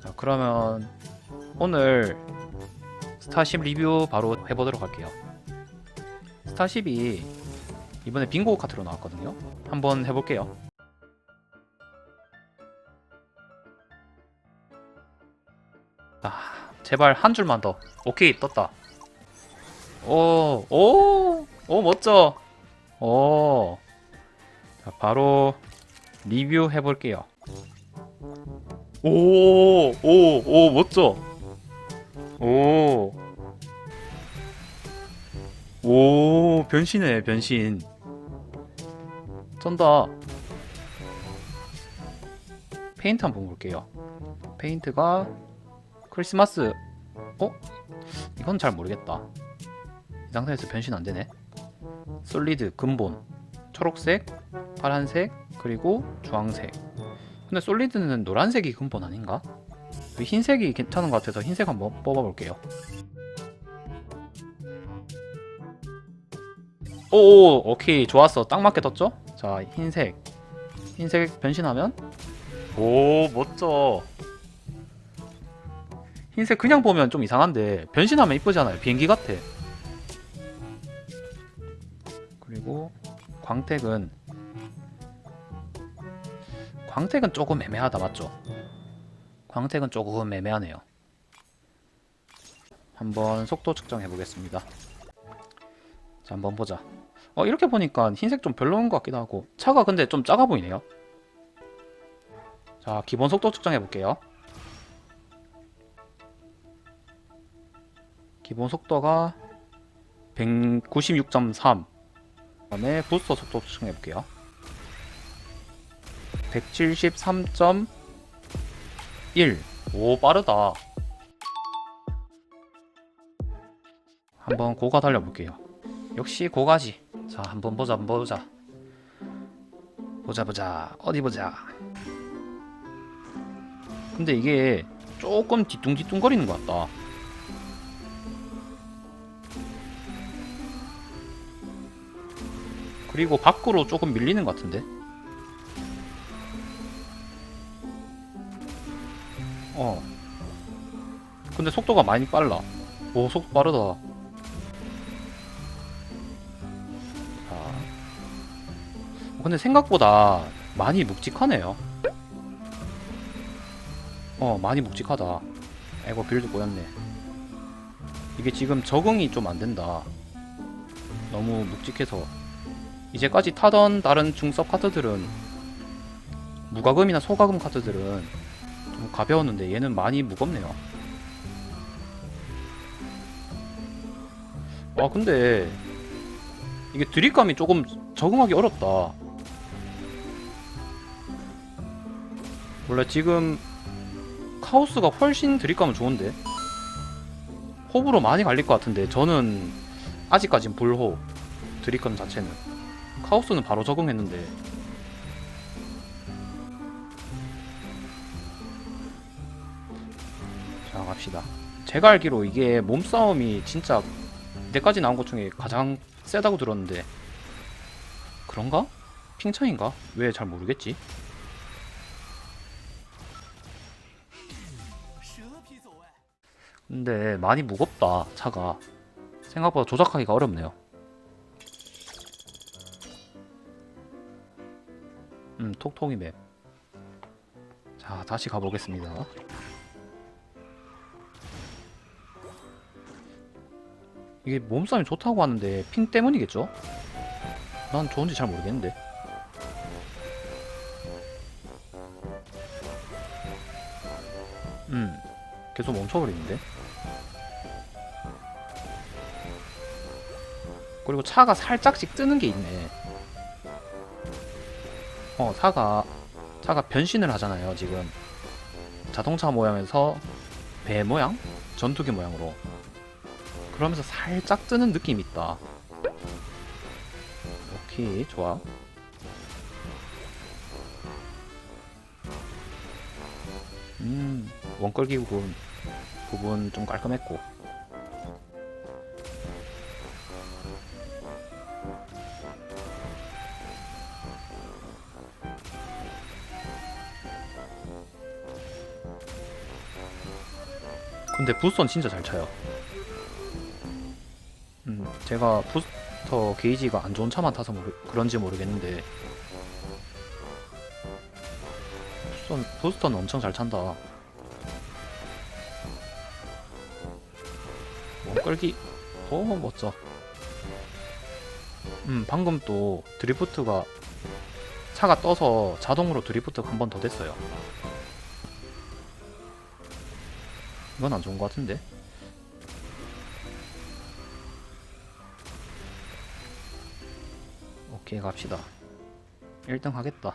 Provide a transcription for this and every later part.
자, 그러면 오늘 스타쉽 리뷰 바로 해보도록 할게요. 스타쉽이 이번에 빙고 카트로 나왔거든요. 한번 해볼게요. 아, 제발 한 줄만 더. 오케이, 떴다. 오, 오, 오, 멋져. 오. 자, 바로 리뷰 해볼게요. 오, 오, 오, 멋져. 오. 오, 변신해, 변신. 쩐다. 페인트 한번 볼게요. 페인트가 크리스마스. 어? 이건 잘 모르겠다. 이 상태에서 변신 안 되네. 솔리드, 근본. 초록색, 파란색, 그리고 주황색. 근데 솔리드는 노란색이 근본 아닌가? 그 흰색이 괜찮은 것 같아서 흰색 한번 뽑아볼게요. 오, 오케이. 좋았어. 딱 맞게 떴죠? 자 흰색. 흰색 변신하면? 오 멋져. 흰색 그냥 보면 좀 이상한데 변신하면 이쁘잖아요? 비행기 같아. 그리고 광택은 광택은 조금 애매하다 맞죠? 광택은 조금 애매하네요. 한번 속도 측정해 보겠습니다. 자 한번 보자. 어 이렇게 보니까 흰색 좀 별로인 것 같기도 하고 차가 근데 좀 작아 보이네요. 자 기본 속도 측정해 볼게요. 기본 속도가 196.3 그 다음에 부스터 속도 측정해 볼게요 173.1 오 빠르다. 한번 고가 달려볼게요. 역시 고가지. 자 한번 보자 한번 보자. 보자 보자. 어디 보자. 근데 이게 조금 뒤뚱뒤뚱거리는 것 같다. 그리고 밖으로 조금 밀리는 것 같은데 근데 속도가 많이 빨라. 오 속도 빠르다. 자. 근데 생각보다 많이 묵직하네요. 어 많이 묵직하다. 아이고 빌드 꼬였네. 이게 지금 적응이 좀 안된다. 너무 묵직해서. 이제까지 타던 다른 중섭 카드들은 무과금이나 소과금 카드들은 좀 가벼웠는데 얘는 많이 무겁네요 아 근데 이게 드립감이 조금 적응하기 어렵다. 원래 지금 카오스가 훨씬 드립감은 좋은데 호불호 많이 갈릴 것 같은데 저는 아직까진 불호 드립감 자체는. 카오스는 바로 적응했는데. 자 갑시다. 제가 알기로 이게 몸싸움이 진짜 이때까지 나온 것 중에 가장 세다고 들었는데 그런가? 핑차인가? 왜 잘 모르겠지? 근데 많이 무겁다 차가 생각보다 조작하기가 어렵네요 음 톡톡이 맵자 다시 가보겠습니다 이게 몸싸움이 좋다고 하는데 핑 때문이겠죠? 난 좋은지 잘 모르겠는데. 음 계속 멈춰버리는데. 그리고 차가 살짝씩 뜨는 게 있네. 어 차가 차가 변신을 하잖아요 지금. 자동차 모양에서 배 모양? 전투기 모양으로 그러면서 살짝 뜨는 느낌이 있다. 오케이 좋아. 음 원끌기 부분 부분 좀 깔끔했고. 근데 부스터는 진짜 잘 차요. 음, 제가 부스터 게이지가 안 좋은 차만 타서 모르, 그런지 모르겠는데 부스터는, 부스터는 엄청 잘 찬다. 원 끌기, 오 멋져. 음, 방금 또 드리프트가 차가 떠서 자동으로 드리프트가 한 번 더 됐어요. 이건 안 좋은 것 같은데. 오케이 갑시다. 1등 하겠다.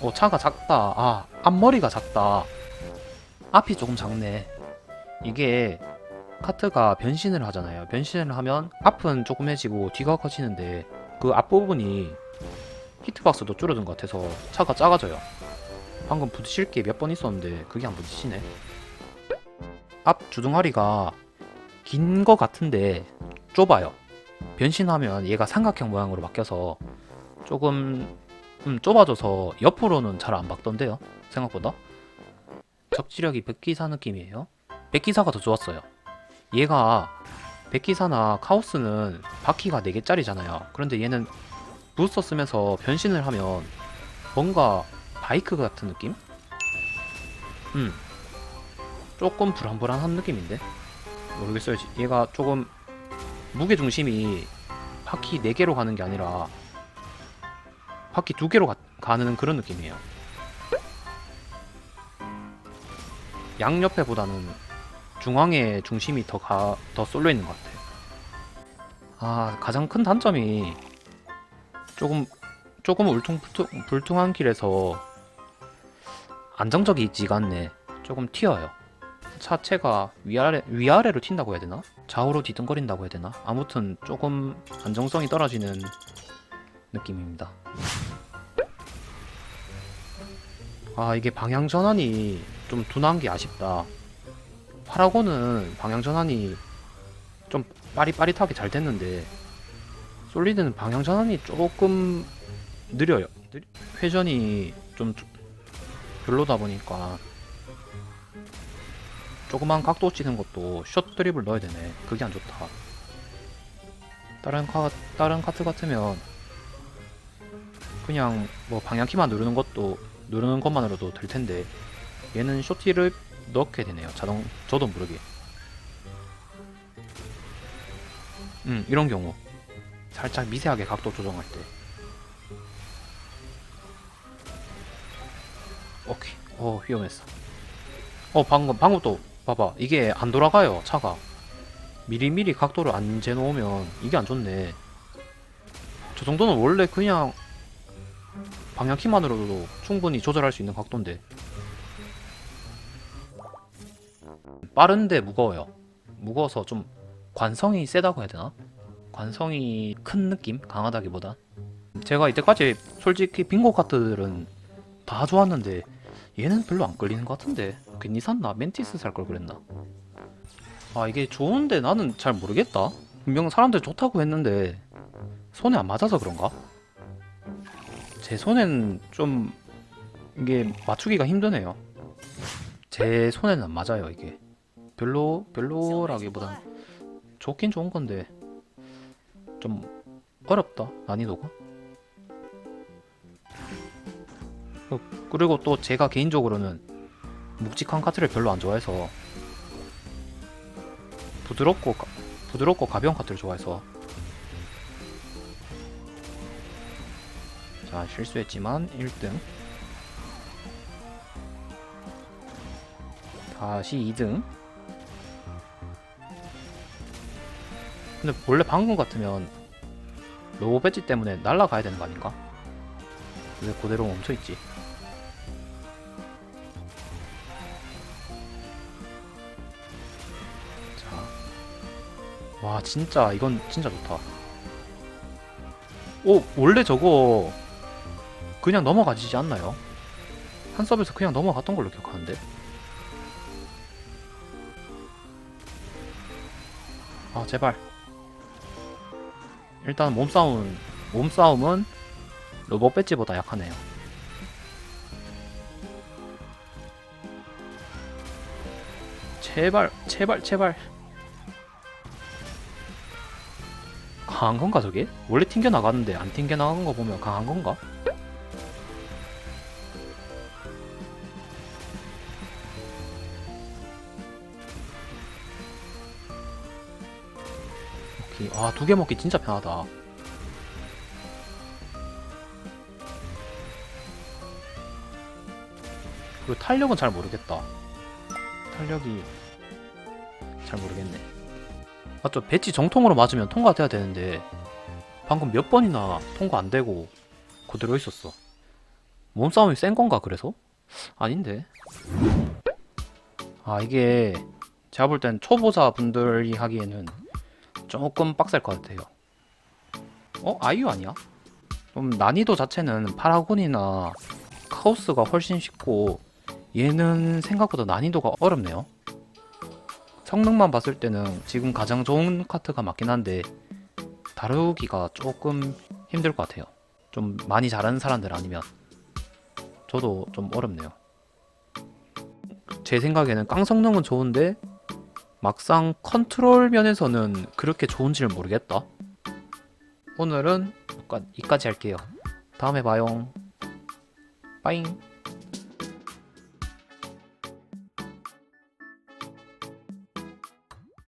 오 차가 작다. 아 앞머리가 작다. 앞이 조금 작네. 이게 카트가 변신을 하잖아요. 변신을 하면 앞은 조그매지고 뒤가 커지는데 그 앞부분이 히트박스도 줄어든 것 같아서 차가 작아져요. 방금 부딪힐 게 몇 번 있었는데 그게 안 부딪히네. 앞 주둥아리가 긴 거 같은데 좁아요. 변신하면 얘가 삼각형 모양으로 바뀌어서 조금 음, 좁아져서 옆으로는 잘 안 박던데요. 생각보다. 적지력이 백기사 느낌이에요. 백기사가 더 좋았어요. 얘가 백기사나 카오스는 바퀴가 4개짜리잖아요. 그런데 얘는 부스터 쓰면서 변신을 하면 뭔가 바이크 같은 느낌? 음. 조금 불안불안한 느낌인데? 모르겠어요. 얘가 조금 무게 중심이 바퀴 4개로 가는 게 아니라 바퀴 2개로 가, 가는 그런 느낌이에요. 양옆에보다는 중앙에 중심이 더 가, 더 쏠려 있는 것 같아요. 아, 가장 큰 단점이 조금 조금 울퉁불퉁 불퉁한 길에서 안정적이지가 않네. 조금 튀어요. 차체가 위아래 위아래로 튄다고 해야 되나? 좌우로 뒤뚱거린다고 해야 되나? 아무튼 조금 안정성이 떨어지는 느낌입니다. 아 이게 방향 전환이 좀 둔한 게 아쉽다. 파라곤은 방향 전환이 좀 빠릿빠릿하게 잘 됐는데 솔리드는 방향 전환이 조금 느려요. 회전이 좀 별로다 보니까 조그만 각도 치는 것도 숏 드립을 넣어야 되네. 그게 안 좋다. 다른 카 다른 카트 같으면 그냥 뭐 방향키만 누르는 것도 누르는 것만으로도 될 텐데 얘는 쇼티를 넣게 되네요. 자동 저도 모르게. 음 이런 경우 살짝 미세하게 각도 조정할 때. 오케이. 어 위험했어. 어 방금 방금 또 봐봐 이게 안 돌아가요 차가. 미리미리 각도를 안 재놓으면 이게 안 좋네. 저 정도는 원래 그냥 방향키만으로도 충분히 조절할 수 있는 각도인데 빠른데 무거워요 무거워서 좀 관성이 세다고 해야 되나? 관성이 큰 느낌? 강하다기보다 제가 이때까지 솔직히 빙고 카트들은 다 좋았는데 얘는 별로 안 끌리는 것 같은데 괜히 샀나? 멘티스 살 걸 그랬나? 아 이게 좋은데 나는 잘 모르겠다 분명 사람들 좋다고 했는데 손에 안 맞아서 그런가? 제 손엔 좀 이게 맞추기가 힘드네요. 제 손에는 안 맞아요 이게. 별로 별로라기보단 좋긴 좋은 건데 좀 어렵다 난이도가. 어, 그리고 또 제가 개인적으로는 묵직한 카트를 별로 안 좋아해서 부드럽고 가- 부드럽고 가벼운 카트를 좋아해서 자 실수했지만 1등 다시 2등 근데 원래 방금 같으면 로보 배지 때문에 날아가야 되는 거 아닌가? 왜 그대로 멈춰있지? 와 진짜 이건 진짜 좋다. 오 원래 저거 그냥 넘어가지지 않나요? 한 서브에서 그냥 넘어갔던 걸로 기억하는데? 아 제발. 일단 몸싸움 몸싸움은 로봇 배지보다 약하네요. 제발 제발 제발. 강한 건가 저게? 원래 튕겨 나갔는데 안 튕겨 나간 거 보면 강한 건가? 오케이 아두 개 먹기 진짜 편하다 그리고 탄력은 잘 모르겠다 탄력이 잘 모르겠네 맞죠 배치 정통으로 맞으면 통과돼야 되는데 방금 몇 번이나 통과 안 되고 그대로 있었어 몸싸움이 센 건가 그래서? 아닌데 아 이게 제가 볼 땐 초보자 분들이 하기에는 조금 빡셀 것 같아요 어? 아이유 아니야? 좀 난이도 자체는 파라곤이나 카오스가 훨씬 쉽고 얘는 생각보다 난이도가 어렵네요 성능만 봤을 때는 지금 가장 좋은 카트가 맞긴 한데 다루기가 조금 힘들 것 같아요. 좀 많이 잘하는 사람들 아니면 저도 좀 어렵네요. 제 생각에는 깡 성능은 좋은데 막상 컨트롤 면에서는 그렇게 좋은지를 모르겠다. 오늘은 여기까지 할게요. 다음에 봐요. 빠잉.